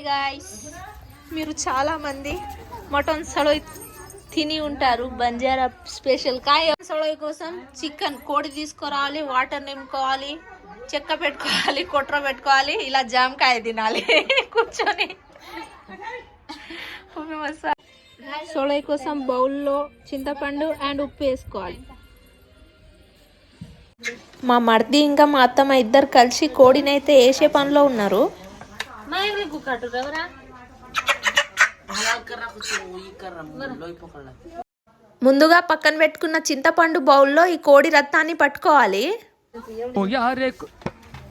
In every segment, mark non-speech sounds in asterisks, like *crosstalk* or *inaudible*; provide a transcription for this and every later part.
Hi guys మీరు చాలామంది mutton సడోయ్ తిని ఉంటారు. బంజారా స్పెషల్ కాయ సడోయ్ కోసం చికెన్ కోడి తీసుకురావాలి వాటర్ నింపుకోవాలి చెక్క పెట్టుకోవాలి కుట్ర పెట్టుకోవాలి ఇలా జామకాయ తినాలి. *laughs* కూర్చొని. సోళయ్ కోసం బౌల్లో చింతపండు అండ్ ఉప్పు వేసుకోవాలి. మా మర్ది ఇంకా మా అత్తమ్మ ఇద్దరు కలిసి కోడినైతే వేసే పనిలో ఉన్నారు. ముందుగా పక్కన పెట్టుకున్న చింతపండు బౌల్లో ఈ కోడి రత్తాన్ని పట్టుకోవాలి. కోయా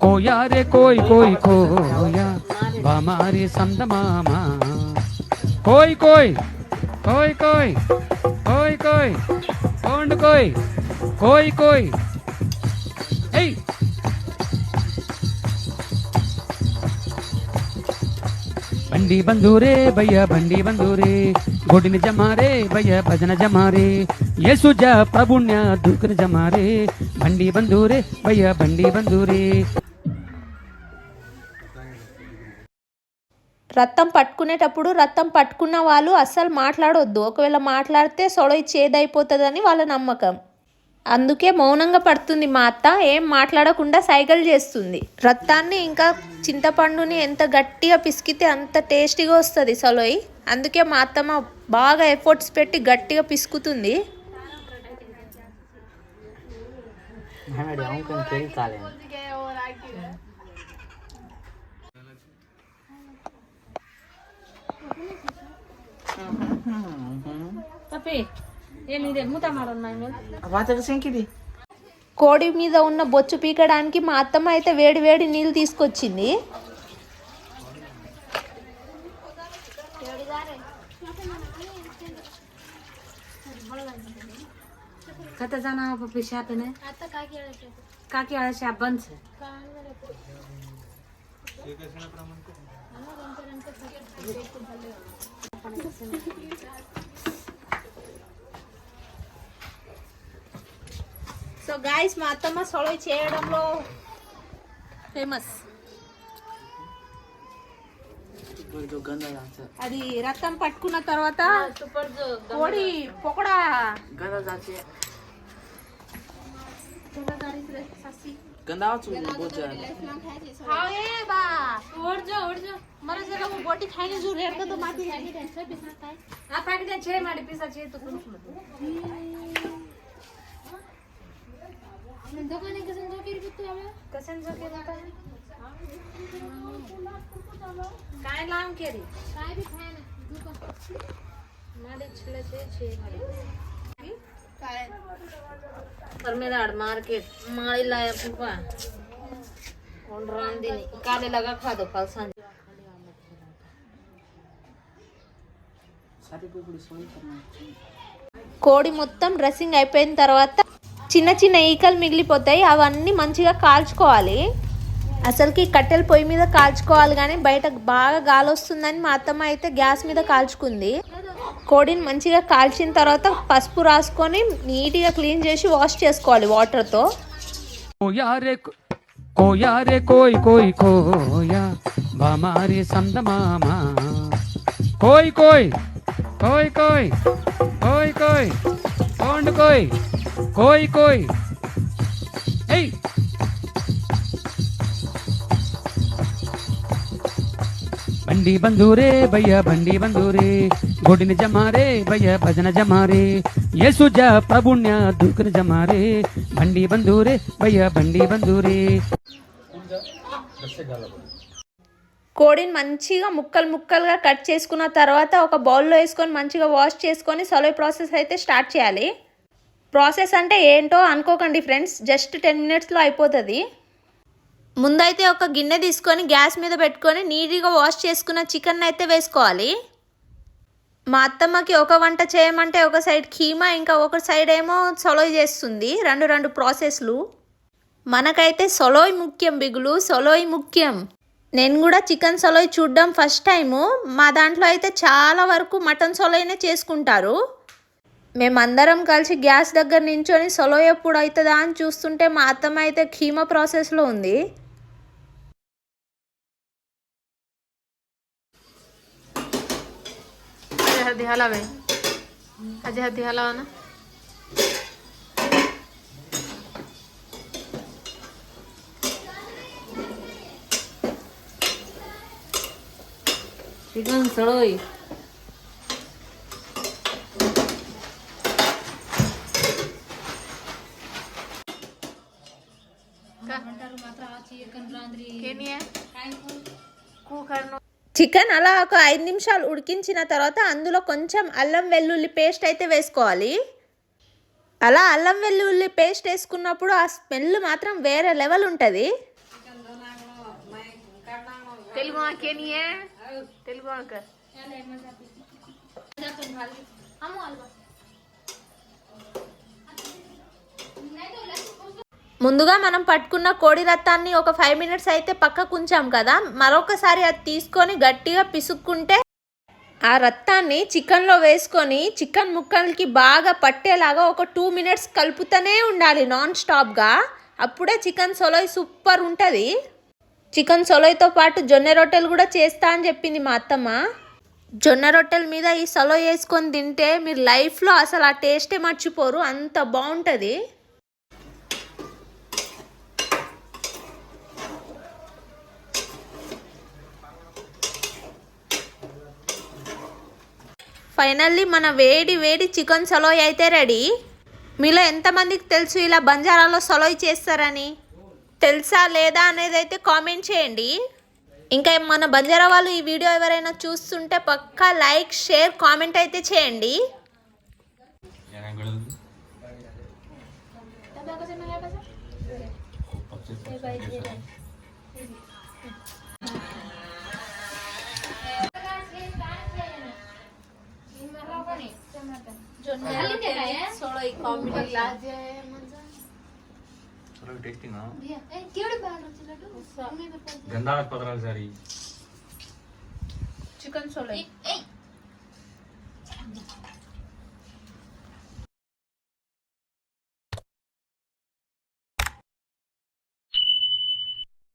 కోయా కోయ్ కోయ్ కోయా. బామారి సందమామ కోయ్ కోయ్ కోయ్ కోయ్ కోయ్ కోయ్ కోండ్ కోయ్ కోయ్ కోయ్. బండి బంధూరే భయ్య బండి బంధూరే. గొడిని జమారే భయ్య భజన జమారే. యేసుజ ప్రభుణ్య దూకుని జమారే. బండి బంధూరే భయ్య బండి బంధూరే. రత్తం పట్టుకునేటప్పుడు రత్తం పట్టుకున్న వాళ్ళు అస్సలు మాట్లాడొద్దు. ఒకవేళ మాట్లాడితే సొడవ చేదైపోతుందని వాళ్ళ నమ్మకం. అందుకే మౌనంగా పడుతుంది మా అత్త. ఏం మాట్లాడకుండా సైకిల్ చేస్తుంది. రత్తాన్ని ఇంకా చింతపండుని ఎంత గట్టిగా పిసికితే అంత టేస్టీగా వస్తుంది సలోయి. అందుకే మా అత్తమ్మ బాగా ఎఫర్ట్స్ పెట్టి గట్టిగా పిసుకుతుంది. తప్పి ఏమి ఇది మూత మాడన్నాయి వాత కోడి మీద ఉన్న బొచ్చు పీకడానికి మా అత్తమ్మ అయితే వేడి వేడి నీళ్ళు తీసుకొచ్చింది कत जाना पिशा पे ने काकी आळे शा बंद छे సో గాయస్ మా అత్తమ్మ సొలవి చేయడంలో ఫేమస్ అది రక్తం పట్టుకున్న తర్వాత కోడి పొకడా ಮಾಡಿ ಪೀಸ ಚೇತು ಕುಂತು দোকানে কেসেন জকের করতে হবে কেসেন জকের काय लांब केली काय बी खाय ना माझे छिले छे छे काय परमेदाड मार्केट माळी लाया पुपा कोण रांदिनी काले लगा खादो काल सांजे కోడి మొత్తం డ్రెస్సింగ్ అయిపోయిన తర్వాత చిన్న చిన్న ఈకలు మిగిలిపోతాయి అవన్నీ మంచిగా కాల్చుకోవాలి. అసలుకి కట్టెల పొయ్యి మీద కాల్చుకోవాలి కానీ బయట బాగా గాలి వస్తుందని మా అత్తమ్మ అయితే గ్యాస్ మీద కాల్చుకుంది. కోడిని మంచిగా కాల్చిన తర్వాత పసుపు రాసుకొని నీట్గా క్లీన్ చేసి వాష్ చేసుకోవాలి వాటర్తో. కోయా రే కోయా రే కోయ్ కోయ్ కోయా బామారి సందమామ కోయ్ కోయ్ కోయ్ కోయ్ కోయ్ కోయ్ కోండ్ కోయ్. కోయ్ కోయ్ ఏయ్ బండి బంధూరే భయ్య బండి బంధూరే గొడిని జమారే భయ్య భజన జమారే యేసుజ ప్రభుణ్య దూకుని జమారే బండి బంధూరే భయ్య బండి బంధూరే కోడిని మంచిగా ముక్కలు ముక్కలుగా కట్ చేసుకున్న తర్వాత ఒక బౌల్లో వేసుకొని మంచిగా వాష్ చేసుకొని సొలై ప్రాసెస్ అయితే స్టార్ట్ చేయాలి. ప్రాసెస్ అంటే ఏంటో అనుకోకండి ఫ్రెండ్స్ జస్ట్ టెన్ మినిట్స్లో అయిపోతుంది. ముందైతే ఒక గిన్నె తీసుకొని గ్యాస్ మీద పెట్టుకొని నీట్గా వాష్ చేసుకున్న చికెన్ అయితే వేసుకోవాలి. మా అత్తమ్మకి ఒక వంట చేయమంటే ఒక సైడ్ కీమా ఇంకా ఒక సైడ్ ఏమో సొలోయ్ చేస్తుంది రెండు రెండు ప్రాసెస్లు. మనకైతే సొలోయ్ ముఖ్యం బిగులు సొలోయ్ ముఖ్యం. నేను కూడా చికెన్ సొలోయ్ చూడడం ఫస్ట్ టైము. మా దాంట్లో అయితే చాలా వరకు మటన్ సొలోయ్నే చేసుకుంటారు. మేమందరం కలిసి గ్యాస్ దగ్గర నించొని సొలో ఎప్పుడు అవుతుందా అని చూస్తుంటే మా అత్తమ్మ అయితే కీమా ప్రాసెస్లో ఉంది. హద్ది హలావే. చికెన్ అలా ఒక ఐదు నిమిషాలు ఉడికించిన తర్వాత అందులో కొంచెం అల్లం వెల్లుల్లి పేస్ట్ అయితే వేసుకోవాలి. అలా అల్లం వెల్లుల్లి పేస్ట్ వేసుకున్నప్పుడు ఆ స్మెల్ మాత్రం వేరే లెవెల్ ఉంటుంది. తెలుగు అమ్మ ముందుగా మనం పట్టుకున్న కోడి రత్తాన్ని ఒక ఫైవ్ మినిట్స్ అయితే పక్కకు ఉంచాం కదా. మరొకసారి అది తీసుకొని గట్టిగా పిసుక్కుంటే ఆ రత్తాన్ని చికెన్లో వేసుకొని చికెన్ ముక్కలకి బాగా పట్టేలాగా ఒక టూ మినిట్స్ కలుపుతూనే ఉండాలి నాన్ స్టాప్గా అప్పుడే చికెన్ సొలోయ్ సూపర్ ఉంటుంది. చికెన్ సొలోయ్తో పాటు జొన్న రొట్టెలు కూడా చేస్తా అని చెప్పింది మా అత్తమ్మ. జొన్న రొట్టెల మీద ఈ సొలో వేసుకొని తింటే మీరు లైఫ్లో అసలు ఆ టేస్టే మర్చిపోరు. అంత బాగుంటుంది. ఫైనల్లీ మన వేడి వేడి చికెన్ సలోయ్ అయితే రెడీ. మీలో ఎంతమందికి తెలుసు ఇలా బంజారాలో సలోయ్ చేస్తారని? తెలుసా లేదా అనేది అయితే కామెంట్ చేయండి. ఇంకా మన బంజారా వాళ్ళు ఈ వీడియో ఎవరైనా చూస్తుంటే పక్కా లైక్ షేర్ కామెంట్ అయితే చేయండి. सोडो एक कॉम्बिनेशन चलो टेस्टिंग हां ए केवढे बाहेर होते लड्डू गंधा पत्राल सारी चिकन सोलो ए